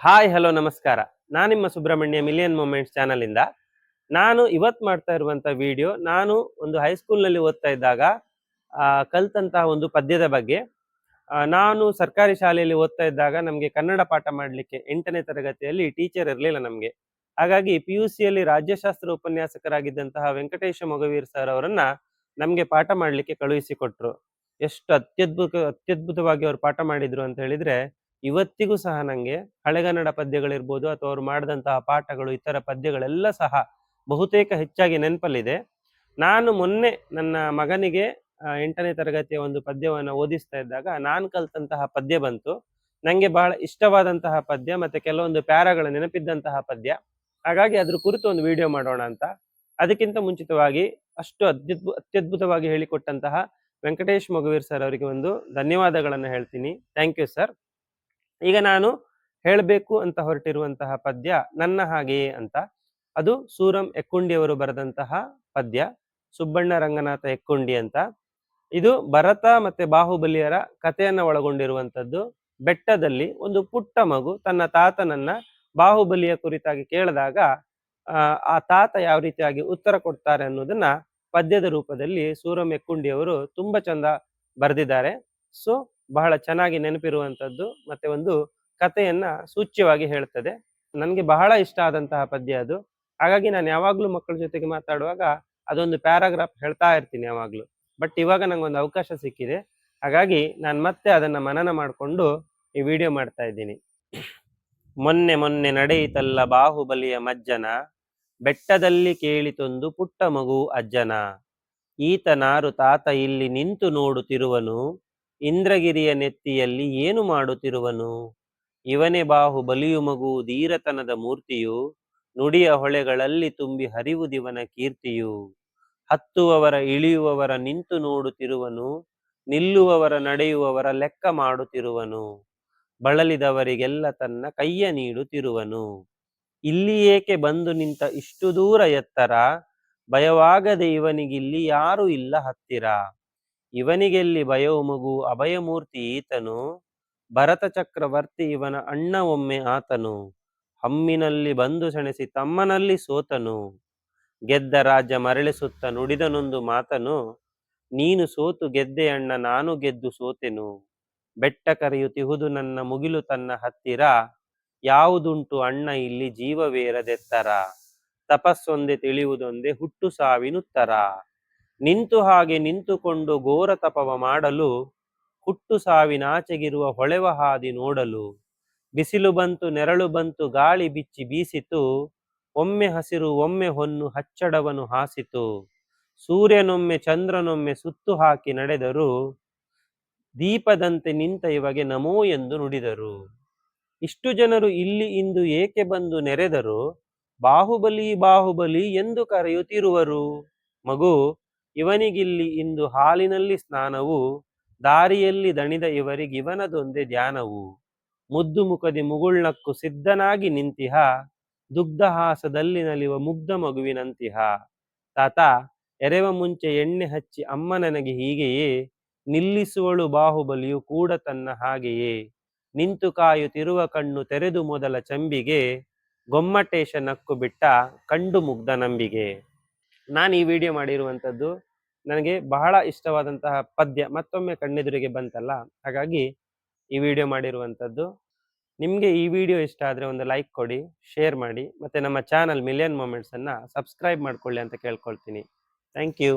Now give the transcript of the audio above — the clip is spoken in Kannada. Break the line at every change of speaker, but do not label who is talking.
ಹಾಯ್, ಹಲೋ, ನಮಸ್ಕಾರ. ನಾನು ನಿಮ್ಮ ಸುಬ್ರಹ್ಮಣ್ಯ ಮಿಲಿಯನ್ ಮೂಮೆಂಟ್ಸ್ ಚಾನಲ್ ಇಂದ. ನಾನು ಇವತ್ತು ಮಾಡ್ತಾ ಇರುವಂತ ವಿಡಿಯೋ ನಾನು ಒಂದು ಹೈಸ್ಕೂಲ್ನಲ್ಲಿ ಓದ್ತಾ ಇದ್ದಾಗ ಕಲ್ತಂತಹ ಒಂದು ಪದ್ಯದ ಬಗ್ಗೆ. ನಾನು ಸರ್ಕಾರಿ ಶಾಲೆಯಲ್ಲಿ ಓದ್ತಾ ಇದ್ದಾಗ ನಮಗೆ ಕನ್ನಡ ಪಾಠ ಮಾಡಲಿಕ್ಕೆ ಎಂಟನೇ ತರಗತಿಯಲ್ಲಿ ಟೀಚರ್ ಇರಲಿಲ್ಲ ನಮಗೆ. ಹಾಗಾಗಿ ಪಿ ಯು ಸಿಯಲ್ಲಿ ರಾಜ್ಯಶಾಸ್ತ್ರ ಉಪನ್ಯಾಸಕರಾಗಿದ್ದಂತಹ ವೆಂಕಟೇಶ ಮೊಗವೀರ್ ಸರ್ ಅವರನ್ನ ನಮಗೆ ಪಾಠ ಮಾಡಲಿಕ್ಕೆ ಕಳುಹಿಸಿಕೊಟ್ರು ಎಷ್ಟು ಅತ್ಯದ್ಭುತ, ಅತ್ಯದ್ಭುತವಾಗಿ ಅವರು ಪಾಠ ಮಾಡಿದ್ರು ಅಂತ ಹೇಳಿದ್ರೆ ಇವತ್ತಿಗೂ ಸಹ ನಂಗೆ ಹಳೆಗನ್ನಡ ಪದ್ಯಗಳಿರ್ಬೋದು ಅಥವಾ ಅವ್ರು ಮಾಡಿದಂತಹ ಪಾಠಗಳು, ಇತರ ಪದ್ಯಗಳೆಲ್ಲ ಸಹ ಬಹುತೇಕ ಹೆಚ್ಚಾಗಿ ನೆನಪಲ್ಲಿದೆ. ನಾನು ಮೊನ್ನೆ ನನ್ನ ಮಗನಿಗೆ ಎಂಟನೇ ತರಗತಿಯ ಒಂದು ಪದ್ಯವನ್ನು ಓದಿಸ್ತಾ ಇದ್ದಾಗ ನಾನು ಕಲ್ತಂತಹ ಪದ್ಯ ಬಂತು. ನನಗೆ ಬಹಳ ಇಷ್ಟವಾದಂತಹ ಪದ್ಯ ಮತ್ತೆ ಕೆಲವೊಂದು ಪ್ಯಾರಾಗಳ ನೆನಪಿದ್ದಂತಹ ಪದ್ಯ. ಹಾಗಾಗಿ ಅದ್ರ ಕುರಿತು ಒಂದು ವಿಡಿಯೋ ಮಾಡೋಣ ಅಂತ. ಅದಕ್ಕಿಂತ ಮುಂಚಿತವಾಗಿ ಅಷ್ಟು ಅತ್ಯದ್ಭು ಅತ್ಯದ್ಭುತವಾಗಿ ಹೇಳಿಕೊಟ್ಟಂತಹ ವೆಂಕಟೇಶ್ ಮೊಗವೀರ್ ಸರ್ ಅವರಿಗೆ ಒಂದು ಧನ್ಯವಾದಗಳನ್ನು ಹೇಳ್ತೀನಿ. Thank you sir. ಈಗ ನಾನು ಹೇಳಬೇಕು ಅಂತ ಹೊರಟಿರುವಂತಹ ಪದ್ಯ ನನ್ನ ಹಾಗೆಯೇ ಅಂತ. ಅದು ಸೂರಂ ಎಕ್ಕುಂಡಿಯವರು ಬರೆದಂತಹ ಪದ್ಯ, ಸುಬ್ಬಣ್ಣ ರಂಗನಾಥ ಎಕ್ಕುಂಡಿ ಅಂತ. ಇದು ಭರತ ಮತ್ತೆ ಬಾಹುಬಲಿಯರ ಕಥೆಯನ್ನ ಒಳಗೊಂಡಿರುವಂತದ್ದು ಬೆಟ್ಟದಲ್ಲಿ ಒಂದು ಪುಟ್ಟ ಮಗು ತನ್ನ ತಾತನನ್ನ ಬಾಹುಬಲಿಯ ಕುರಿತಾಗಿ ಕೇಳಿದಾಗ, ಆ ತಾತ ಯಾವ ರೀತಿಯಾಗಿ ಉತ್ತರ ಕೊಡ್ತಾರೆ ಅನ್ನೋದನ್ನ ಪದ್ಯದ ರೂಪದಲ್ಲಿ ಸೂರಂ ಎಕ್ಕುಂಡಿಯವರು ತುಂಬಾ ಚಂದ ಬರೆದಿದ್ದಾರೆ. ಸೊ ಬಹಳ ಚೆನ್ನಾಗಿ ನೆನಪಿರುವಂತದ್ದು ಮತ್ತೆ ಒಂದು ಕಥೆಯನ್ನ ಸೂಚ್ಯವಾಗಿ ಹೇಳ್ತದೆ. ನನಗೆ ಬಹಳ ಇಷ್ಟ ಆದಂತಹ ಪದ್ಯ ಅದು. ಹಾಗಾಗಿ ನಾನು ಯಾವಾಗ್ಲೂ ಮಕ್ಕಳ ಜೊತೆಗೆ ಮಾತಾಡುವಾಗ ಅದೊಂದು ಪ್ಯಾರಾಗ್ರಾಫ್ ಹೇಳ್ತಾ ಇರ್ತೀನಿ ಯಾವಾಗ್ಲೂ. ಬಟ್ ಇವಾಗ ನಂಗೊಂದು ಅವಕಾಶ ಸಿಕ್ಕಿದೆ. ಹಾಗಾಗಿ ನಾನು ಮತ್ತೆ ಅದನ್ನ ಮನನ ಮಾಡಿಕೊಂಡು ಈ ವಿಡಿಯೋ ಮಾಡ್ತಾ ಇದ್ದೀನಿ. ಮೊನ್ನೆ ಮೊನ್ನೆ ನಡೆಯಿತಲ್ಲ ಬಾಹುಬಲಿಯ ಮಜ್ಜನ. ಬೆಟ್ಟದಲ್ಲಿ ಕೇಳಿತೊಂದು ಪುಟ್ಟ ಮಗು ಅಜ್ಜನ. ಈತನಾರು ತಾತ ಇಲ್ಲಿ ನಿಂತು ನೋಡುತ್ತಿರುವನು. ಇಂದ್ರಗಿರಿಯ ನೆತ್ತಿಯಲ್ಲಿ ಏನು ಮಾಡುತ್ತಿರುವನು? ಇವನೇ ಬಾಹುಬಲಿಯು ಮಗು ಧೀರತನದ ಮೂರ್ತಿಯು, ನುಡಿಯ ಹೊಳೆಗಳಲ್ಲಿ ತುಂಬಿ ಹರಿವುದಿವನ ಕೀರ್ತಿಯು. ಹತ್ತುವವರ, ಇಳಿಯುವವರ, ನಿಂತು ನೋಡುತ್ತಿರುವನು, ನಿಲ್ಲುವವರ, ನಡೆಯುವವರ ಲೆಕ್ಕ ಮಾಡುತ್ತಿರುವನು. ಬಳಲಿದವರಿಗೆಲ್ಲ ತನ್ನ ಕೈಯ ನೀಡುತ್ತಿರುವನು. ಇಲ್ಲಿ ಏಕೆ ಬಂದು ನಿಂತ ಇಷ್ಟು ದೂರ ಎತ್ತರ? ಭಯವಾಗದೆ ಇವನಿಗಿಲ್ಲಿ ಯಾರು ಇಲ್ಲ ಹತ್ತಿರ. ಇವನಿಗೆಲ್ಲಿ ಭಯವು ಮಗು, ಅಭಯಮೂರ್ತಿ ಈತನು, ಭರತ ಚಕ್ರವರ್ತಿ ಇವನ ಅಣ್ಣ ಒಮ್ಮೆ ಆತನು, ಹಮ್ಮಿನಲ್ಲಿ ಬಂದು ಸೆಣಸಿ ತಮ್ಮನಲ್ಲಿ ಸೋತನು, ಗೆದ್ದ ರಾಜ್ಯ ಮರಳಿಸುತ್ತ ನುಡಿದನೊಂದು ಮಾತನು, ನೀನು ಸೋತು ಗೆದ್ದೆ ಅಣ್ಣ, ನಾನು ಗೆದ್ದು ಸೋತೆನು, ಬೆಟ್ಟ ಕರೆಯುತ್ತಿಹುದು ನನ್ನ ಮುಗಿಲು ತನ್ನ ಹತ್ತಿರ, ಯಾವುದುಂಟು ಅಣ್ಣ ಇಲ್ಲಿ ಜೀವವೇರದೆತ್ತರ, ತಪಸ್ಸೊಂದೆ ತಿಳಿಯುವುದೊಂದೇ ಹುಟ್ಟು ಸಾವಿನುತ್ತರ. ನಿಂತು ಹಾಗೆ ನಿಂತುಕೊಂಡು ಘೋರ ತಪವ ಮಾಡಲು ಹುಟ್ಟು ಸಾವಿನಾಚೆಗಿರುವ ಹೊಳೆವ ಹಾದಿ ನೋಡಲು. ಬಿಸಿಲು ಬಂತು, ನೆರಳು ಬಂತು, ಗಾಳಿ ಬಿಚ್ಚಿ ಬೀಸಿತು. ಒಮ್ಮೆ ಹಸಿರು, ಒಮ್ಮೆ ಹೊನ್ನು, ಹಚ್ಚಡವನು ಹಾಸಿತು. ಸೂರ್ಯನೊಮ್ಮೆ, ಚಂದ್ರನೊಮ್ಮೆ ಸುತ್ತು ಹಾಕಿ ನಡೆದರು. ದೀಪದಂತೆ ನಿಂತ ಇವಗೆ ನಮೋ ಎಂದು ನುಡಿದರು. ಇಷ್ಟು ಜನರು ಇಲ್ಲಿ ಇಂದು ಏಕೆ ಬಂದು ನೆರೆದರು? ಬಾಹುಬಲಿ ಬಾಹುಬಲಿ ಎಂದು ಕರೆಯುತ್ತಿರುವರು. ಮಗು ಇವನಿಗಿಲ್ಲಿ ಇಂದು ಹಾಲಿನಲ್ಲಿ ಸ್ನಾನವು, ದಾರಿಯಲ್ಲಿ ದಣಿದ ಇವರಿಗಿವನದೊಂದೇ ಧ್ಯಾನವು. ಮುದ್ದು ಮುಖದಿ ಮುಗುಳ್ನಕ್ಕು ಸಿದ್ಧನಾಗಿ ನಿಂತಿಹ, ದುಗ್ಧಹಾಸದಲ್ಲಿ ನಲಿವ ಮುಗ್ಧ ಮಗುವಿನಂತಿಹ. ತಾತ, ಎರೆವ ಮುಂಚೆ ಎಣ್ಣೆ ಹಚ್ಚಿ ಅಮ್ಮ ನನಗೆ ಹೀಗೆಯೇ, ನಿಲ್ಲಿಸುವಳು ಬಾಹುಬಲಿಯು ಕೂಡ ತನ್ನ ಹಾಗೆಯೇ. ನಿಂತು ಕಾಯುತ್ತಿರುವ ಕಣ್ಣು ತೆರೆದು ಮೊದಲ ಚಂಬಿಗೆ, ಗೊಮ್ಮಟೇಶ ನಕ್ಕು ಬಿಟ್ಟ ಕಂಡು ಮುಗ್ಧ ನಂಬಿಗೆ. ನಾನು ಈ ವಿಡಿಯೋ ಮಾಡಿರುವಂಥದ್ದು ನನಗೆ ಬಹಳ ಇಷ್ಟವಾದಂತಹ ಪದ್ಯ ಮತ್ತೊಮ್ಮೆ ಕಣ್ಣೆದುರಿಗೆ ಬಂತಲ್ಲ, ಹಾಗಾಗಿ ಈ ವಿಡಿಯೋ ಮಾಡಿರುವಂಥದ್ದು. ನಿಮಗೆ ಈ ವಿಡಿಯೋ ಇಷ್ಟ ಆದರೆ ಒಂದು ಲೈಕ್ ಕೊಡಿ, ಶೇರ್ ಮಾಡಿ, ಮತ್ತು ನಮ್ಮ ಚಾನಲ್ ಮಿಲಿಯನ್ ಮೂಮೆಂಟ್ಸನ್ನು ಸಬ್ಸ್ಕ್ರೈಬ್ ಮಾಡಿಕೊಳ್ಳಿ ಅಂತ ಕೇಳ್ಕೊಳ್ತೀನಿ. Thank you.